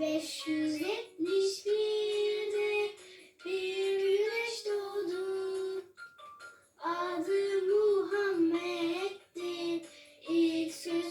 571'de bir güneş doğdu. Adı Muhammed'di. İlk söz